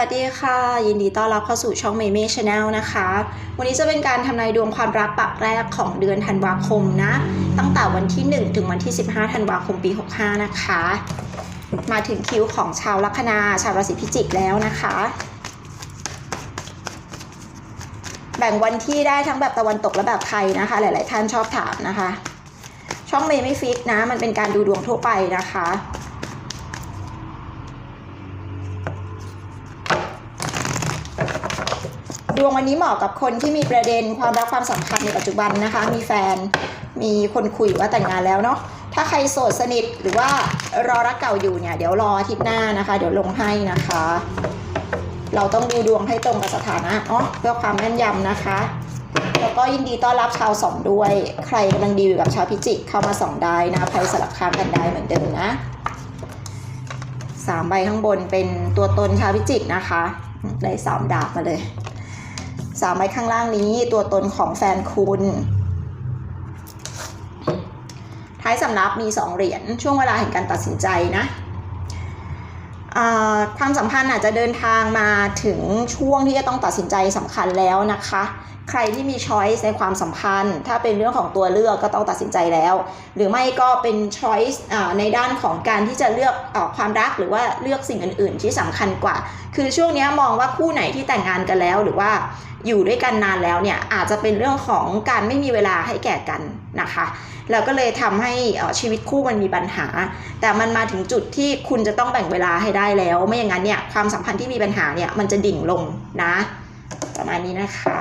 วัสดีค่ะ ยินดีต้อนรับเข้าสู่ช่องเมเม่ชาแนลนะคะ วันนี้จะเป็นการทำนายดวงความรักปักแรกของเดือนธันวาคมนะ ตั้งแต่วันที่ 1 ถึงวันที่ 15 ธันวาคมปี 65 นะคะ มาถึงคิวของชาวลัคนาชาวราศีพิจิกแล้วนะคะ แบ่งวันที่ได้ทั้งแบบตะวันตกและแบบไทยนะคะ หลาย ๆ ท่านชอบถามนะคะ ช่องเมย์ไม่ฟิกนะ มันเป็นการดูดวงทั่วไปนะคะ ดวงวันนี้เหมาะกับคนที่มีประเด็นความรักความสัมพันธ์ในปัจจุบันนะคะ มีแฟนมีคนคุยว่าแต่งงานแล้วเนาะถ้าใครโสดสนิทหรือว่ารอรักเก่าอยู่เนี่ยเดี๋ยวรออาทิตย์หน้านะคะ เดี๋ยวลงให้นะคะ เราต้องดูดวงให้ตรงกับสถานะเนาะเพื่อความแม่นยำนะคะแล้วก็ยินดีต้อนรับชาวสองด้วย ใครกำลังดีอยู่กับชาวพิจิกเข้ามาส่องได้นะใครสลับข้างกันได้เหมือนเดิมนะสามใบข้างบนเป็นตัวตนชาวพิจิกนะคะ ได้สามดาบมาเลย สามไว้ข้างล่างนี้ตัวตนของแฟนคุณ ท้ายสำรับมีสองเหรียญช่วงเวลาแห่งการตัดสินใจนะความสัมพันธ์อาจจะเดินทางมาถึงช่วงที่จะต้องตัดสินใจสำคัญแล้วนะคะใครที่มีช้อยส์ในความสัมพันธ์ ถ้าเป็นเรื่องของตัวเลือกก็ต้องตัดสินใจแล้ว หรือไม่ก็เป็นช้อยส์ในด้านของการที่จะเลือกเออความรักหรือว่าเลือกสิ่งอื่น ๆ ที่สำคัญกว่า คือช่วงนี้มองว่าคู่ไหนที่แต่งงานกันแล้ว หรือว่าอยู่ด้วยกันนานแล้วเนี่ยอาจจะเป็นเรื่องของการไม่มีเวลาให้แก่กันนะคะแล้วก็เลยทำให้ชีวิตคู่มันมีปัญหา แต่มันมาถึงจุดที่คุณจะต้องแบ่งเวลาให้ได้แล้ว ไม่อย่างนั้นเนี่ยความสัมพันธ์ที่มีปัญหาเนี่ยมันจะดิ่งลงนะ ประมาณนี้นะคะ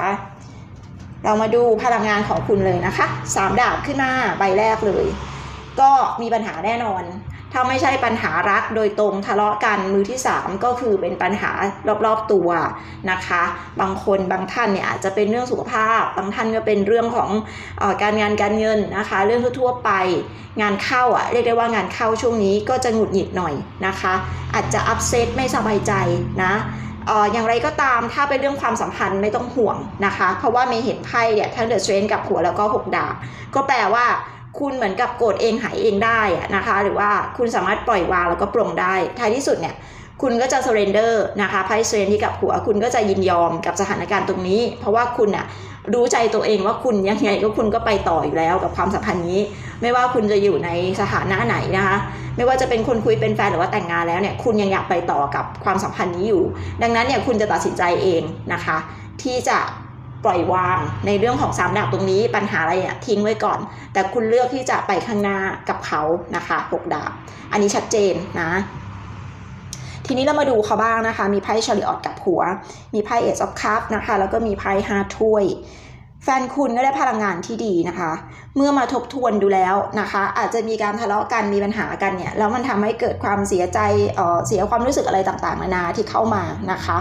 เรามาดูพลังงานของคุณเลยนะคะสามดาบขึ้นมาใบแรกเลย ก็มีปัญหาแน่นอน ถ้าไม่ใช่ปัญหารักโดยตรงทะเลาะกันมือที่ 3 ก็คือเป็นปัญหารอบๆตัวนะคะ บางคนบางท่านเนี่ยอาจจะเป็นเรื่องสุขภาพ บางท่านก็เป็นเรื่องของออการงานการเงินนะคะ เรื่องทั่วๆไปงานเข้าอะเรียกได้ว่างานเข้าช่วงนี้ก็จะหงุดหงิดหน่อยนะคะ อาจจะอัพเซตไม่สบายใจนะ อย่างไรก็ตามถ้าเป็นเรื่องความสัมพันธ์ไม่ต้องห่วงนะคะ เพราะว่าเมย์เห็นไพ่เนี่ยทั้งเดอะเตรนกับหัวแล้วก็หกดาบก็แปลว่าคุณเหมือนกับโกรธเองหายเองได้นะคะ หรือว่าคุณสามารถปล่อยวางแล้วก็ปลงได้ท้ายที่สุดเนี่ยคุณก็จะ surrender นะคะไพ่ surrender ที่กับหัว คุณก็จะยินยอมกับสถานการณ์ตรงนี้ เพราะว่าคุณอะ รู้ใจตัวเองว่าคุณยังไงก็คุณก็ไปต่ออยู่แล้วกับความสัมพันธ์นี้ ไม่ว่าคุณจะอยู่ในสถานะไหนนะคะ ไม่ว่าจะเป็นคนคุยเป็นแฟนหรือว่าแต่งงานแล้วเนี่ยคุณยังอยากไปต่อกับความสัมพันธ์นี้อยู่ ดังนั้นเนี่ยคุณจะตัดสินใจเองนะคะ ที่จะปล่อยวางในเรื่องของสามดาบตรงนี้ปัญหาอะไรเนี่ยทิ้งไว้ก่อน แต่คุณเลือกที่จะไปข้างหน้ากับเขานะคะหกดาบ อันนี้ชัดเจนนะ ทีนี้เรามาดูเขาบ้างนะคะ มีไพ่ชาริออตกับหัว มีไพ่เอสออฟคัพนะคะ แล้วก็มีไพ่ห้าถ้วย แฟนคุณก็ได้พลังงานที่ดีนะคะ เมื่อมาทบทวนดูแล้วนะคะ อาจจะมีการทะเลาะกันมีปัญหากันเนี่ยแล้วมันทำให้เกิดความเสียใจเออเสียความรู้สึกอะไรต่างๆนานาที่เข้ามานะคะ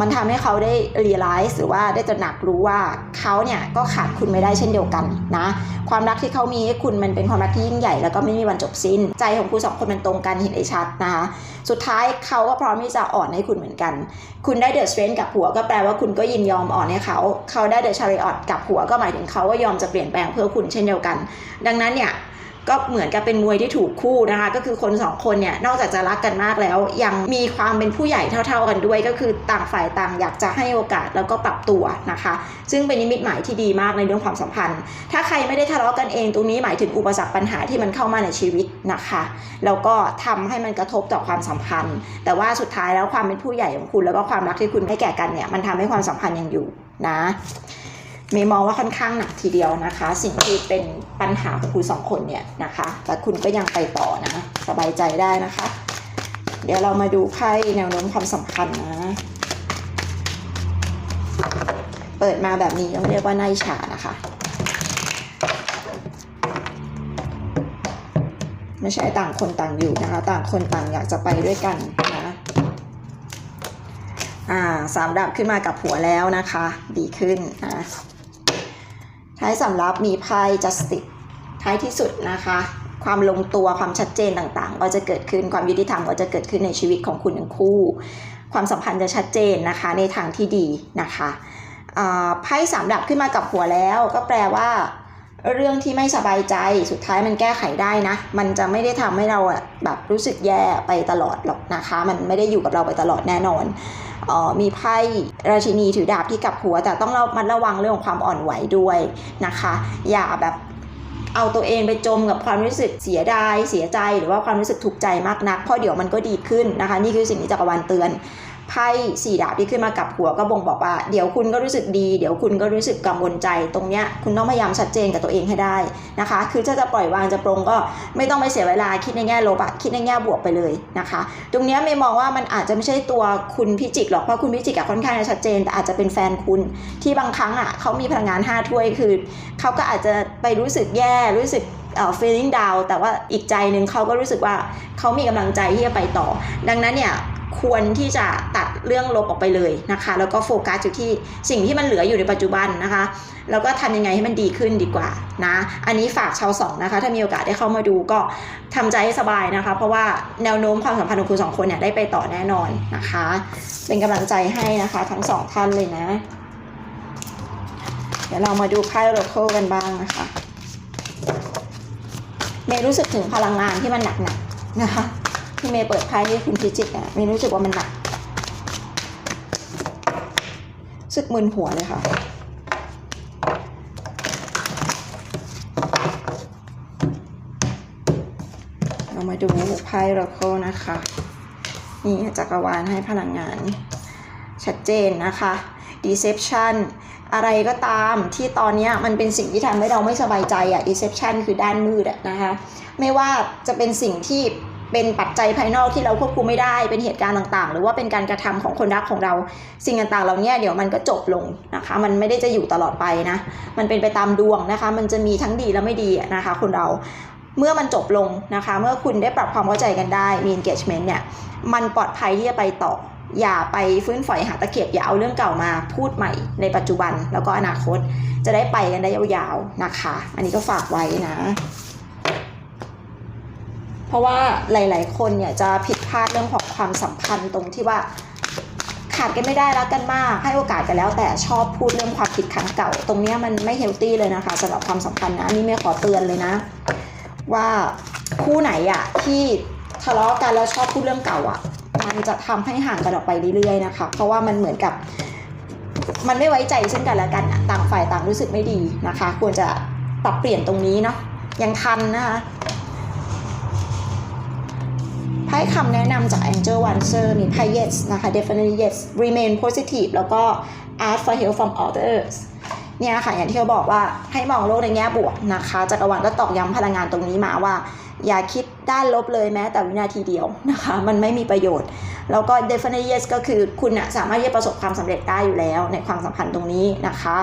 มันทำให้เขาได้ realize หรือว่าได้ตระหนักรู้ว่าเขาเนี่ยก็ขาดคุณไม่ได้เช่นเดียวกันนะ ความรักที่เขามีให้คุณมันเป็นความรักที่ยิ่งใหญ่แล้วก็ไม่มีวันจบสิ้น ใจของคุณสองคนมันตรงกันเห็นได้ชัดนะคะสุดท้ายเขาก็พร้อมที่จะอ่อนให้คุณเหมือนกัน คุณได้เดอะสเตรนกับหัวก็แปลว่าคุณก็ยินยอมอ่อนให้เขาเขาได้เดอะชาริออตกับหัวก็หมายถึงเขาก็ยอมจะเปลี่ยนแปลงเพื่อคุณเช่นเดียวกัน ดังนั้นเนี่ย ก็เหมือนกับเป็นมวยที่ถูกคู่นะคะ ก็คือคนสองคนเนี่ยนอกจากจะรักกันมากแล้ว ยังมีความเป็นผู้ใหญ่เท่า ๆกันด้วย ก็คือต่างฝ่ายต่างอยากจะให้โอกาสแล้วก็ปรับตัวนะคะ ซึ่งเป็นนิมิตหมายที่ดีมากในเรื่องความสัมพันธ์ ถ้าใครไม่ได้ทะเลาะกันเองตรงนี้หมายถึงอุปสรรคปัญหาที่มันเข้ามาในชีวิตนะคะแล้วก็ทำให้มันกระทบต่อความสัมพันธ์ แต่ว่าสุดท้ายแล้วความเป็นผู้ใหญ่ของคุณแล้วก็ความรักที่คุณให้แก่กันเนี่ยมันทำให้ความสัมพันธ์ยังอยู่นะ เมย์มองว่าค่อนข้างหนักทีเดียวนะคะ สิ่งที่เป็นปัญหาของคุณสองคนเนี่ยนะคะ แต่คุณก็ยังไปต่อนะสบายใจได้นะคะ เดี๋ยวเรามาดูไพ่แนวโน้มความสัมพันธ์นะเปิดมาแบบนี้ต้องเรียกว่าไนฉานะคะ ไม่ใช่ต่างคนต่างอยู่นะคะ ต่างคนต่างอยากจะไปด้วยกันนะอ่าสามดับขึ้นมากับหัวแล้วนะคะ ดีขึ้นนะ ท้ายสำรับมีไพ่ justice ท้ายที่สุดนะคะ ความลงตัวความชัดเจนต่างๆ ก็จะเกิดขึ้นความยุติธรรมก็จะเกิดขึ้นในชีวิตของคุณทั้งคู่ ความสัมพันธ์จะชัดเจนนะคะในทางที่ดีนะคะไพ่สามดับขึ้นมากับหัวแล้ว ก็แปลว่าเรื่องที่ไม่สบายใจสุดท้ายมันแก้ไขได้นะ มันจะไม่ได้ทำให้เราแบบรู้สึกแย่ไปตลอดหรอกนะคะ มันไม่ได้อยู่กับเราไปตลอดแน่นอน ออมีไพ่ราชินีถือดาบที่กับหัว แต่ต้องระมันระวังเรื่องของความอ่อนไหวด้วยนะคะ อย่าแบบเอาตัวเองไปจมกับความรู้สึกเสียดายเสียใจ หรือว่าความรู้สึกถูกใจมากนักเพราะเดี๋ยวมันก็ดีขึ้นนะคะ นี่คือสิ่งที่จักรวาลเตือน ไพ่สี่ดาบที่ขึ้นมากับหัวก็บ่งบอกว่า เดี๋ยวคุณก็รู้สึกดี เดี๋ยวคุณก็รู้สึกกังวลใจ ตรงเนี้ยคุณต้องพยายามชัดเจนกับตัวเองให้ได้นะคะ คือถ้าจะปล่อยวางจะปรงก็ไม่ต้องไปเสียเวลาคิดในแง่ลบอะคิดในแง่บวกไปเลยนะคะ ตรงเนี้ยเมย์มองว่ามันอาจจะไม่ใช่ตัวคุณพิจิกหรอกเพราะคุณพิจิกอะค่อนข้างจะชัดเจนแต่อาจจะเป็นแฟนคุณที่บางครั้งอะเขามีพลังงานห้าถ้วยคือเขาก็อาจจะไปรู้สึกแย่รู้สึกเอ่อ feeling down แต่ว่าอีกใจหนึ่งเขาก็รู้สึกว่าเขามีกำลังใจที่จะไปต่อ ดังนั้นเนี่ย ควรที่จะตัดเรื่องลบออกไปเลยนะคะ แล้วก็โฟกัสอยู่ที่สิ่งที่มันเหลืออยู่ในปัจจุบันนะคะ แล้วก็ทำยังไงให้มันดีขึ้นดีกว่านะ อันนี้ฝากชาวสองนะคะ ถ้ามีโอกาสได้เข้ามาดูก็ทำใจให้สบายนะคะ เพราะว่าแนวโน้มความสัมพันธ์ของคุณสองคนเนี่ยได้ไปต่อแน่นอนนะคะ เป็นกำลังใจให้นะคะทั้งสองท่านเลยนะ เดี๋ยวเรามาดูไพ่โรโคกันบ้างนะคะ เมย์รู้สึกถึงพลังงานที่มันหนักๆนะคะ ที่เมย์เปิดไพ่ให้คุณพิจิกอะเมย์รู้สึกว่ามันหนักสึกมึนหัวเลยค่ะ เรามาดูไพ่โรโคนะคะ นี่จักรวาลให้พลังงาน ชัดเจนนะคะ deception อะไรก็ตามที่ตอนนี้มันเป็นสิ่งที่ทำให้เราไม่สบายใจอะ deception คือด้านมืดอะนะคะ ไม่ว่าจะเป็นสิ่งที่ เป็นปัจจัยภายนอกที่เราควบคุมไม่ได้เป็นเหตุการณ์ต่างๆ หรือว่าเป็นการกระทำของคนรักของเรา สิ่งต่างๆเหล่านี้เดี๋ยวมันก็จบลงนะคะ มันไม่ได้จะอยู่ตลอดไปนะ มันเป็นไปตามดวงนะคะ มันจะมีทั้งดีและไม่ดีนะคะ คนเราเมื่อมันจบลงนะคะ เมื่อคุณได้ปรับความเข้าใจกันได้มี engagement เนี่ยมันปลอดภัยที่จะไปต่อ อย่าไปฟื้นฝอยหาตะเข็บอย่าเอาเรื่องเก่ามาพูดใหม่ในปัจจุบันแล้วก็อนาคตจะได้ไปกันได้ยาวๆนะคะ อันนี้ก็ฝากไว้นะ เพราะว่าหลาย ๆ คนเนี่ยจะผิดพลาดเรื่องของความสัมพันธ์ตรงที่ว่าขาดกันไม่ได้รักกันมากให้โอกาสกันแล้วแต่ชอบพูดเรื่องความผิดครั้งเก่า ตรงนี้มันไม่เฮลตี้เลยนะคะสำหรับความสัมพันธ์นะนี่ไม่ขอเตือนเลยนะ ว่าคู่ไหนอะที่ทะเลาะกันแล้วชอบพูดเรื่องเก่าอะมันจะทำให้ห่างกันออกไปเรื่อยๆนะคะ เพราะว่ามันเหมือนกับ มันไม่ไว้ใจซึ่งกันและกันอะต่างฝ่ายต่างรู้สึกไม่ดีนะคะ ควรจะปรับเปลี่ยนตรงนี้เนาะยังทันนะคะ ไพ่คำแนะนำจาก Angel Answer มีไพ่ yes นะคะ definitely yes remain positive แล้วก็ ask for help from others เนี่ยค่ะอย่างที่เขาบอกว่าให้มองโลกในแง่บวกนะคะจักรวาลก็ตอกย้ำพลังงานตรงนี้มาว่า อย่าคิดด้านลบเลยแม้แต่วินาทีเดียวนะคะ มันไม่มีประโยชน์ แล้วก็ definitely yes ก็คือคุณนะสามารถที่จะประสบความสำเร็จได้อยู่แล้วในความสัมพันธ์ตรงนี้นะคะ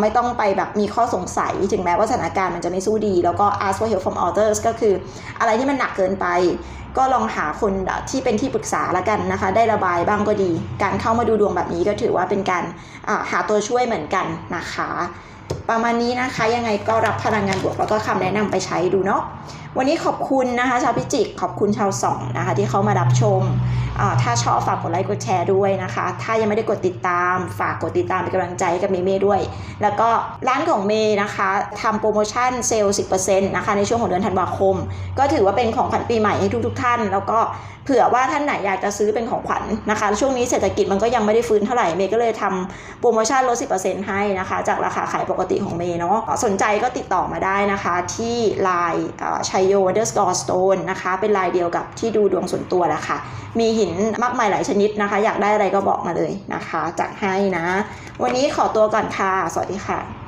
ไม่ต้องไปแบบมีข้อสงสัย ถึงแม้ว่าสถานการณ์มันจะไม่สู้ดี แล้วก็ ask for help from others ก็คืออะไรที่มันหนักเกินไป ก็ลองหาคนที่เป็นที่ปรึกษาละกันนะคะ ได้ระบายบ้างก็ดี การเข้ามาดูดวงแบบนี้ก็ถือว่าเป็นการหาตัวช่วยเหมือนกันนะคะ ประมาณนี้นะคะยังไงก็รับพลังงานบวกแล้วก็คำแนะนำไปใช้ดูเนาะวันนี้ขอบคุณนะคะชาวพิจิก ขอบคุณชาวสองนะคะที่เข้ามารับชม ถ้าชอบฝากกดไลค์กดแชร์ด้วยนะคะ ถ้ายังไม่ได้กดติดตาม ฝากกดติดตามเป็นกำลังใจกับเมย์เมย์ด้วย แล้วก็ร้านของเมย์นะคะทำโปรโมชั่นเซลล์10%นะคะในช่วงของเดือนธันวาคม ก็ถือว่าเป็นของขวัญปีใหม่ให้ทุกๆทท่าน แล้วก็เผื่อว่าท่านไหนอยากจะซื้อเป็นของขวัญนะคะ ช่วงนี้เศรษฐกิจมันก็ยังไม่ได้ฟื้นเท่าไหร่เมย์ก็เลยทำโปรโมชั่นลด 10%ให้นะคะ จากราคาขายปกติของเมย์เนาะสนใจก็ติดต่อมาได้นะคะที่ Line ชัยโย underscore stone นะคะ เป็นลายเดียวกับที่ดูดวงส่วนตัวแหละค่ะ มีหินมากมายหลายชนิดนะคะ อยากได้อะไรก็บอกมาเลยนะคะ จัดให้นะ วันนี้ขอตัวก่อนค่ะ สวัสดีค่ะ